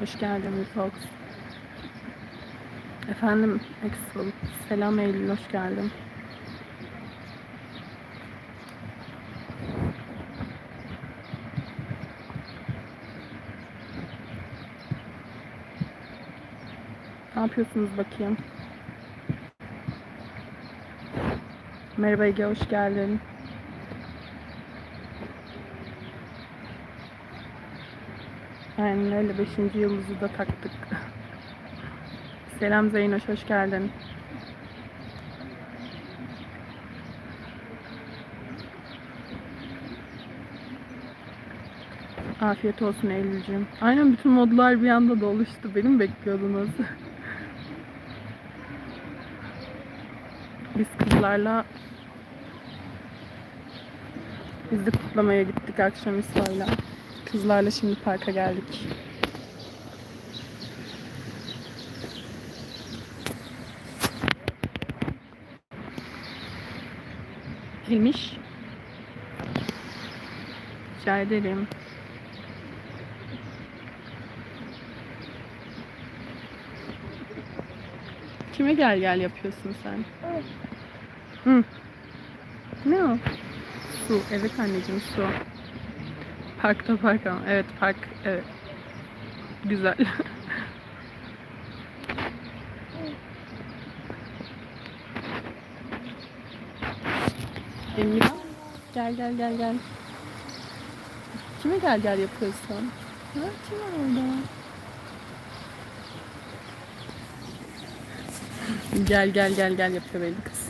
Hoş geldin Fox. Efendim Exful. Selam Eylül, hoş geldin. Ne yapıyorsunuz bakayım? Merhaba Ege, hoş geldin. Aynen öyle. Beşinci yıldızı da taktık. Selam Zeynoş, hoş geldin. Afiyet olsun Eylül'cüğüm. Aynen bütün modlar bir anda doluştu. Beni mi bekliyordunuz? Biz kızlarla biz de kutlamaya gittik akşam İsa'yla. Kızlarla şimdi parka geldik. Hilmiş. Rica ederim. Kime gel gel yapıyorsun sen? Hı. Ne o? Su. Evet anneciğim su. Parkta park ama. Evet park. Evet. Güzel. Emira. Gel gel gel gel. Kime gel gel yapıyorsun? Ha, kim var orada? Gel gel gel gel yapıyor benim kız.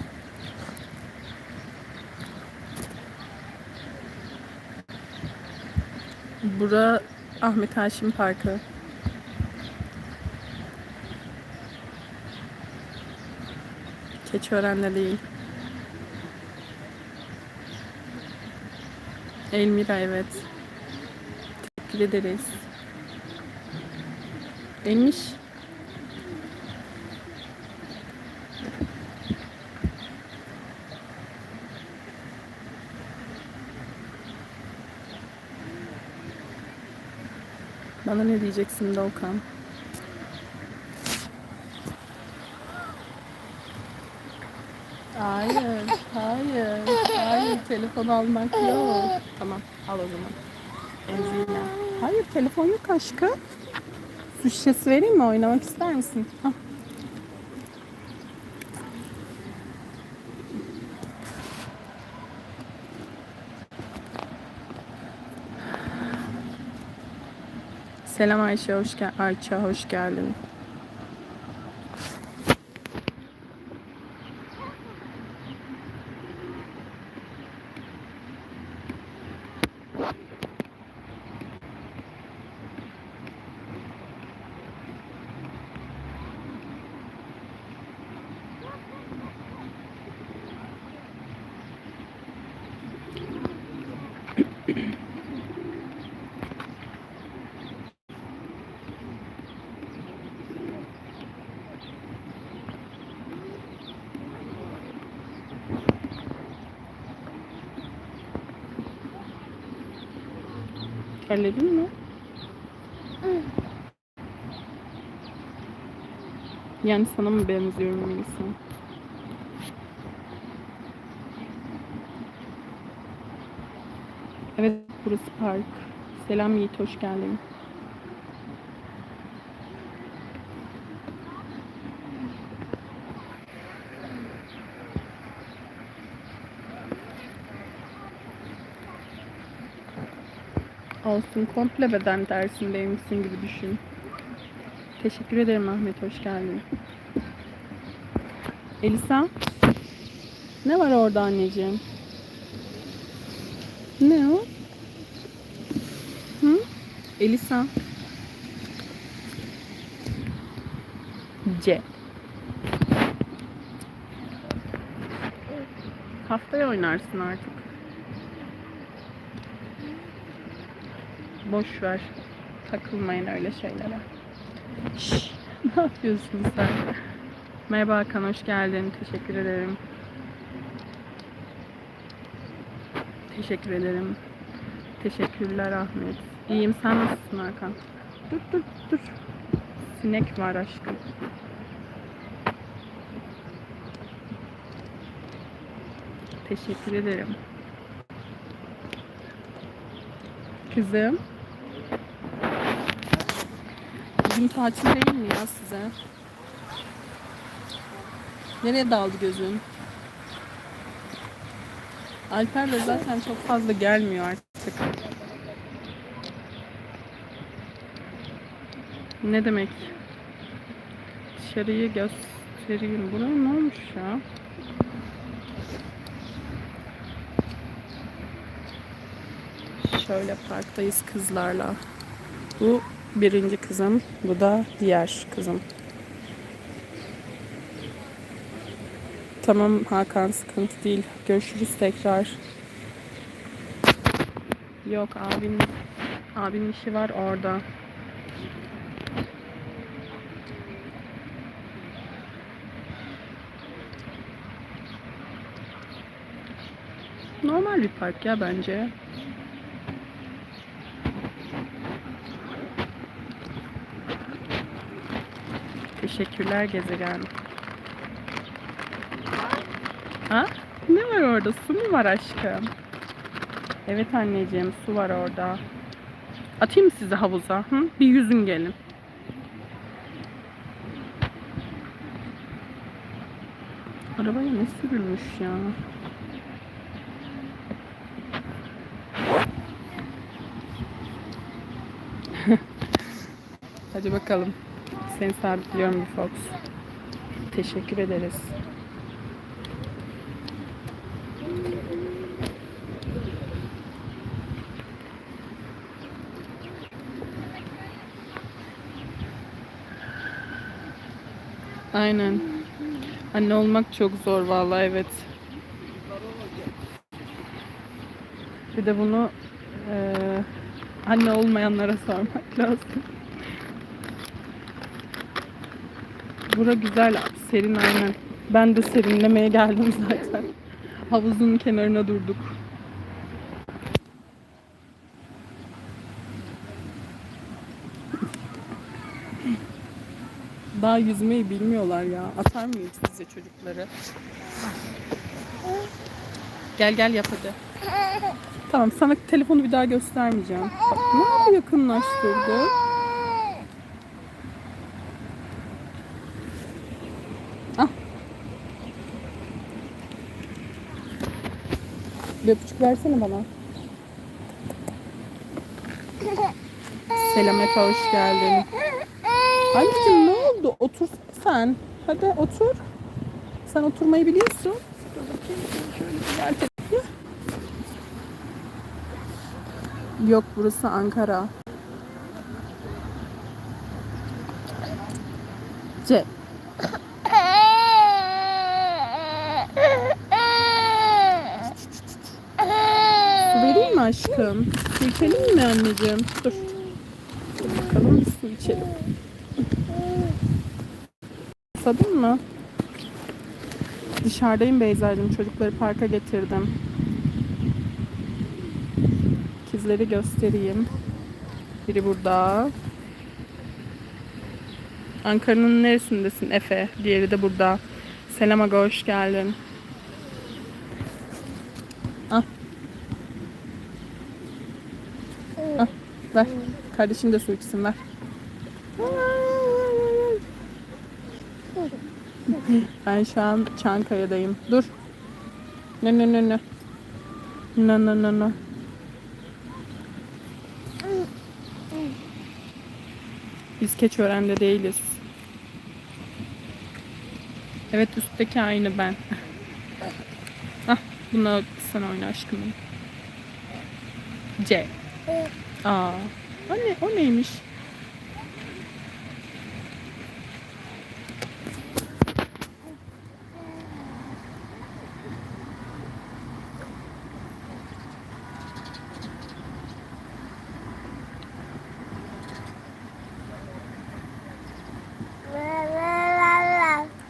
Bura Ahmet Haşim Parkı. Keçiören'de değil. Elmira evet. Teşekkür ederiz. Elmiş. Bana ne diyeceksin Doğukan? Hayır, hayır, hayır. Telefon almak yok. Tamam, al o zaman. Enzine. Hayır, telefon yok aşkım. Su şişesi vereyim mi? Oynamak ister misin? Al. Selam Ayşe, hoş gel Ayça, hoş geldin. Terledin mi? Yani sana mı benziyorum Melisa? Evet burası park. Selam Yiğit hoş geldin. Olsun komple beden dersindeymişsin gibi düşün. Teşekkür ederim Ahmet hoş geldin. Elisa ne var orada anneciğim? Ne o? Hı? Elisa. C. Haftaya oynarsın artık. Boş ver. Takılmayın öyle şeylere. Şş, ne yapıyorsun sen? Merhaba Hakan, hoş geldin. Teşekkür ederim. Teşekkür ederim. Teşekkürler Ahmet. İyiyim, sen nasılsın Hakan? Dur dur dur. Sinek var aşkım. Teşekkür ederim. Kızım. Bugün tatil değil mi ya size? Nereye daldı gözün? Alper de zaten çok fazla gelmiyor artık. Ne demek? Dışarıyı göstereyim. Buraya ne olmuş ya? Şöyle parktayız kızlarla. Bu birinci kızım. Bu da diğer kızım. Tamam Hakan sıkıntı değil. Görüşürüz tekrar. Yok abin abinin işi var orada. Normal bir park ya bence. Teşekkürler gezegen. Ha? Ne var orada? Su mu var aşkım? Evet anneciğim su var orada. Atayım sizi havuza? Hı? Bir yüzün gelin. Arabaya ne sürülmüş ya? Hadi bakalım. Seni sabitliyorum bir Fox. Teşekkür ederiz. Aynen. Anne olmak çok zor vallahi evet. Bir de bunu eee, anne olmayanlara sormak lazım. Bura güzel, serin aynen. Ben de serinlemeye geldim zaten. Havuzun kenarına durduk. Daha yüzmeyi bilmiyorlar ya. Atar mıyım size çocukları? Gel gel yap hadi. Tamam sana telefonu bir daha göstermeyeceğim. Bak, ne yakınlaştırdı? Bir öpücük versene bana. Selam Efe hoş geldin. Anneciğim ne oldu? Otur sen. Hadi otur. Sen oturmayı biliyorsun. Yok burası Ankara. C. Su vereyim mi aşkım? Su içelim mi anneciğim? Dur. Dur bakalım su içelim. Susadın mı? Dışarıdayım Beyza'cığım. Çocukları parka getirdim. İkizleri göstereyim. Biri burada. Ankara'nın neresindesin Efe? Diğeri de burada. Selam Aga hoş geldin. Al. Al ver. Kardeşim de su içsin ver. Ben şu an Çankaya'dayım. Dur. Ne ne ne ne. Ne ne ne ne. Biz Keçiören'de değiliz. Evet üstteki aynı ben. ah buna sen oyna aşkım. C. Aa. O ne? O neymiş?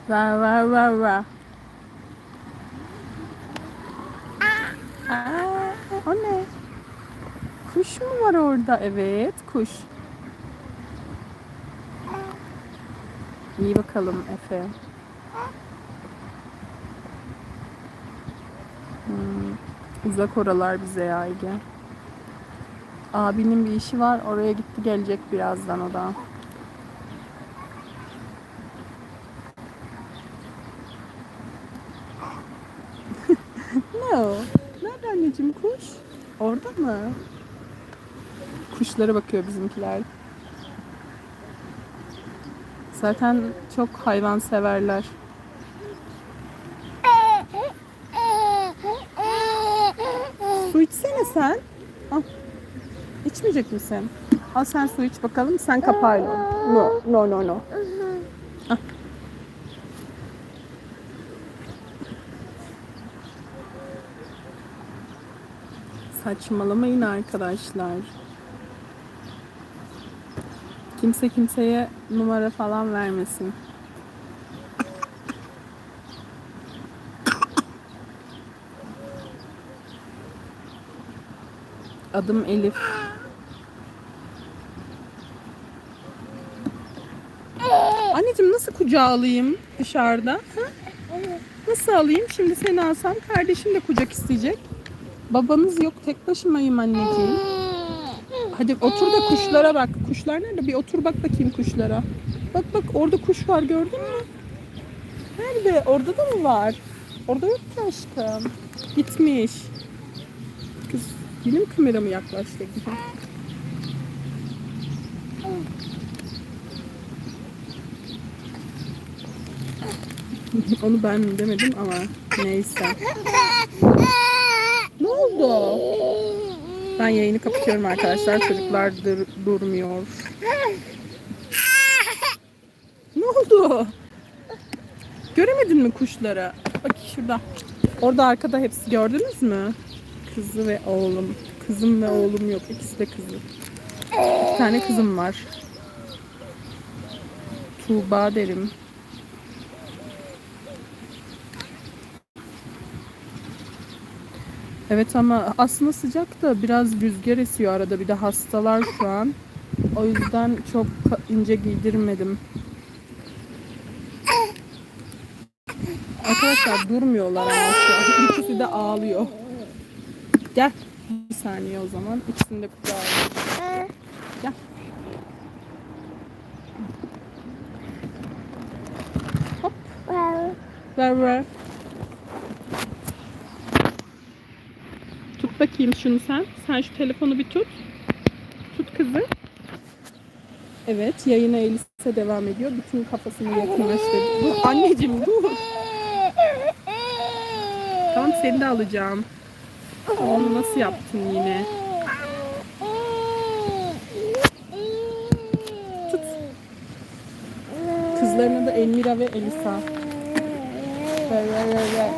Va va va va. Aa, o ne? Kuş mu var orada? Evet, kuş. İyi bakalım Efe. Hmm, uzak oralar bize ya Ege. Abinin bir işi var. Oraya gitti gelecek birazdan o da. ne o? Nerede anneciğim kuş? Orada mı? Kuşlara bakıyor bizimkiler. Zaten çok hayvan severler. Su içsene sen. Al. İçmeyecek misin? Al sen su iç bakalım. Sen kapağıyla. No, no, no, no. Al. Saçmalamayın arkadaşlar. Kimse kimseye numara falan vermesin. Adım Elif. Anneciğim nasıl kucağa alayım dışarıda? Nasıl alayım? Şimdi seni alsam kardeşim de kucak isteyecek. Babanız yok tek başımayım anneciğim. Hadi otur da kuşlara bak. Kuşlar nerede? Bir otur bak bakayım kuşlara. Bak bak orada kuş var gördün mü? Nerede? Orada da mı var? Orada yok ki aşkım. Gitmiş. Kız yine mi kameramı yaklaştırdı? Onu ben demedim ama neyse. Ne oldu? Ben yayını kapatıyorum arkadaşlar. Çocuklar dur- durmuyor. Ne oldu? Göremedin mi kuşları? Bak şurada. Orada arkada hepsi gördünüz mü? Kızı ve oğlum. Kızım ve oğlum yok. İkisi de kızı. Bir tane kızım var. Tuğba derim. Evet ama aslında sıcak da biraz rüzgar esiyor arada. Bir de hastalar şu an. O yüzden çok ince giydirmedim. Arkadaşlar durmuyorlar ama şu an. İkisi de ağlıyor. Gel. Bir saniye o zaman. İkisini de kucağa alayım. Gel. Hop. Ver ver. Bakayım şunu sen. Sen şu telefonu bir tut. Tut kızı. Evet yayına Elisa devam ediyor. Bütün kafasını yakınlaştırdı. Dur anneciğim dur. Tamam seni de alacağım. Onu nasıl yaptın yine? Tut. Kızların adı Elmira ve Elisa. Ver ver ver ver.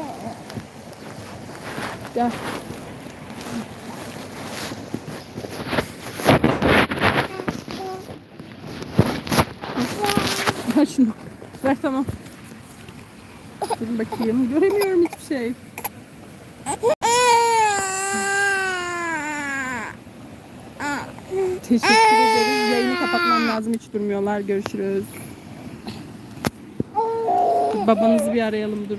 Gel. Ver şunu. Ver tamam. Dur bakayım. Göremiyorum hiçbir şey. Teşekkür ederiz. Yayını kapatmam lazım. Hiç durmuyorlar. Görüşürüz. Babanızı bir arayalım. Dur.